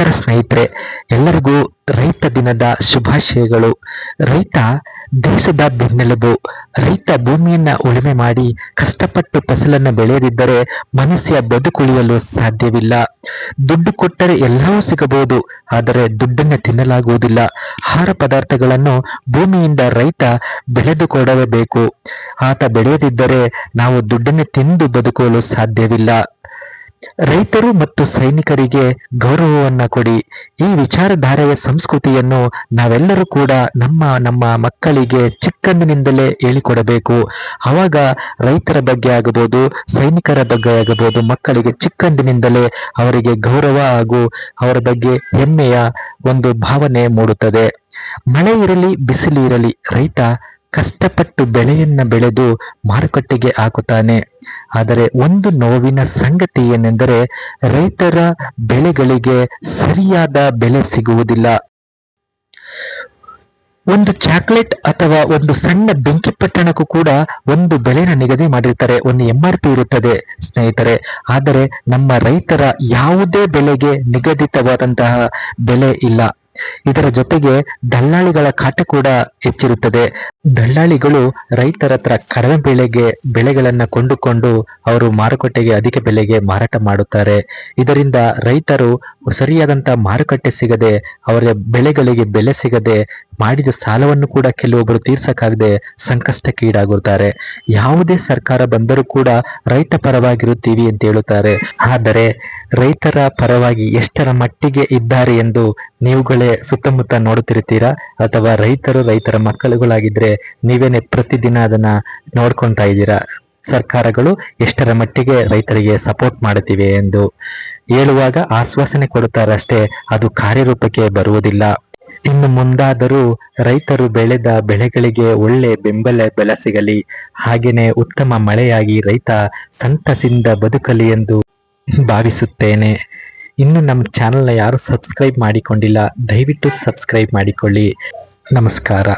ನಮಸ್ಕಾರ ಸ್ನೇಹಿತರೆ, ಎಲ್ಲರಿಗೂ ರೈತ ದಿನದ ಶುಭಾಶಯಗಳು. ರೈತ ದೇಶದ ಬೆನ್ನೆಲುಬು. ರೈತ ಭೂಮಿಯನ್ನ ಉಳುಮೆ ಮಾಡಿ ಕಷ್ಟಪಟ್ಟು ಫಸಲನ್ನು ಬೆಳೆಯದಿದ್ದರೆ ಮನುಷ್ಯ ಬದುಕುಳಿಯಲು ಸಾಧ್ಯವಿಲ್ಲ. ದುಡ್ಡು ಕೊಟ್ಟರೆ ಎಲ್ಲವೂ ಸಿಗಬಹುದು, ಆದರೆ ದುಡ್ಡನ್ನು ತಿನ್ನಲಾಗುವುದಿಲ್ಲ. ಆಹಾರ ಪದಾರ್ಥಗಳನ್ನು ಭೂಮಿಯಿಂದ ರೈತ ಬೆಳೆದು ಕೊಡಬೇಕು ಆತ ಬೆಳೆಯದಿದ್ದರೆ ನಾವು ದುಡ್ಡನ್ನು ತಿಂದು ಬದುಕಲು ಸಾಧ್ಯವಿಲ್ಲ. ರೈತರು ಮತ್ತು ಸೈನಿಕರಿಗೆ ಗೌರವವನ್ನು ಕೊಡಿ. ಈ ವಿಚಾರಧಾರೆಯ ಸಂಸ್ಕೃತಿಯನ್ನು ನಾವೆಲ್ಲರೂ ಕೂಡ ನಮ್ಮ ನಮ್ಮ ಮಕ್ಕಳಿಗೆ ಚಿಕ್ಕಂದಿನಿಂದಲೇ ಹೇಳಿಕೊಡಬೇಕು. ಅವಾಗ ರೈತರ ಬಗ್ಗೆ ಆಗಬಹುದು, ಸೈನಿಕರ ಬಗ್ಗೆ ಆಗಬಹುದು, ಮಕ್ಕಳಿಗೆ ಚಿಕ್ಕಂದಿನಿಂದಲೇ ಅವರಿಗೆ ಗೌರವ ಹಾಗೂ ಅವರ ಬಗ್ಗೆ ಹೆಮ್ಮೆಯ ಒಂದು ಭಾವನೆ ಮೂಡುತ್ತದೆ. ಮಳೆ ಇರಲಿ, ಬಿಸಿಲು ಇರಲಿ, ರೈತ ಕಷ್ಟಪಟ್ಟು ಬೆಳೆಯನ್ನ ಬೆಳೆದು ಮಾರುಕಟ್ಟೆಗೆ ಹಾಕುತ್ತಾನೆ. ಆದರೆ ಒಂದು ನೋವಿನ ಸಂಗತಿ ಏನೆಂದರೆ ರೈತರ ಬೆಳೆಗಳಿಗೆ ಸರಿಯಾದ ಬೆಲೆ ಸಿಗುವುದಿಲ್ಲ. ಒಂದು ಚಾಕ್ಲೇಟ್ ಅಥವಾ ಒಂದು ಸಣ್ಣ ಬೆಂಕಿ ಪಟ್ಟಣಕ್ಕೂ ಕೂಡ ಒಂದು ಬೆಲೆನ ನಿಗದಿ ಮಾಡಿರ್ತಾರೆ. ಒಂದು ಎಂ ಆರ್ ಪಿ ಇರುತ್ತದೆ ಸ್ನೇಹಿತರೆ. ಆದರೆ ನಮ್ಮ ರೈತರ ಯಾವುದೇ ಬೆಲೆಗೆ ನಿಗದಿತವಾದಂತಹ ಬೆಲೆ ಇಲ್ಲ. ಇದರ ಜೊತೆಗೆ ದಲ್ಲಾಳಿಗಳ ಕಾಟ ಕೂಡ ಹೆಚ್ಚಿರುತ್ತದೆ. ದಲ್ಲಾಳಿಗಳು ರೈತರ ಹತ್ರ ಕಡಿಮೆ ಬೆಳೆಗೆ ಬೆಳೆಗಳನ್ನ ಕೊಂಡುಕೊಂಡು ಅವರು ಮಾರುಕಟ್ಟೆಗೆ ಅಧಿಕ ಬೆಲೆಗೆ ಮಾರಾಟ ಮಾಡುತ್ತಾರೆ. ಇದರಿಂದ ರೈತರು ಸರಿಯಾದಂತ ಮಾರುಕಟ್ಟೆ ಸಿಗದೆ ಅವರ ಬೆಳೆಗಳಿಗೆ ಬೆಲೆ ಸಿಗದೆ ಮಾಡಿದ ಸಾಲವನ್ನು ಕೂಡ ಕೆಲವೊಬ್ಬರು ತೀರ್ಸಕ್ಕಾಗದೆ ಸಂಕಷ್ಟಕ್ಕೀಡಾಗುತ್ತಾರೆ ಯಾವುದೇ ಸರ್ಕಾರ ಬಂದರೂ ಕೂಡ ರೈತ ಪರವಾಗಿರುತ್ತೀವಿ ಅಂತ ಹೇಳುತ್ತಾರೆ. ಆದರೆ ರೈತರ ಪರವಾಗಿ ಎಷ್ಟರ ಮಟ್ಟಿಗೆ ಇದ್ದಾರೆ ಎಂದು ನೀವುಗಳೇ ಸುತ್ತಮುತ್ತ ನೋಡುತ್ತಿರುತ್ತೀರಾ? ಅಥವಾ ರೈತರು ರೈತರ ಮಕ್ಕಳುಗಳಾಗಿದ್ರೆ ನೀವೇನೆ ಪ್ರತಿದಿನ ಅದನ್ನ ನೋಡ್ಕೊತಾ ಇದ್ದೀರಾ? ಸರ್ಕಾರಗಳು ಎಷ್ಟರ ಮಟ್ಟಿಗೆ ರೈತರಿಗೆ ಸಪೋರ್ಟ್ ಮಾಡುತ್ತಿವೆ ಎಂದು ಹೇಳುವಾಗ ಆಶ್ವಾಸನೆ ಕೊಡುತ್ತಾರಷ್ಟೇ, ಅದು ಕಾರ್ಯರೂಪಕ್ಕೆ ಬರುವುದಿಲ್ಲ. ಇನ್ನು ಮುಂದಾದರೂ ರೈತರು ಬೆಳೆದ ಬೆಳೆಗಳಿಗೆ ಒಳ್ಳೆ ಬೆಂಬಲ ಬೆಲ ಸಿಗಲಿ. ಹಾಗೆಯೇ ಉತ್ತಮ ಮಳೆಯಾಗಿ ರೈತ ಸಂತಸಿಂದ ಬದುಕಲಿ ಎಂದು ಭಾವಿಸುತ್ತೇನೆ. ಇನ್ನು ನಮ್ಮ ಚಾನೆಲ್ನ ಯಾರು ಸಬ್ಸ್ಕ್ರೈಬ್ ಮಾಡಿಕೊಂಡಿಲ್ಲ, ದಯವಿಟ್ಟು ಸಬ್ಸ್ಕ್ರೈಬ್ ಮಾಡಿಕೊಳ್ಳಿ. ನಮಸ್ಕಾರ.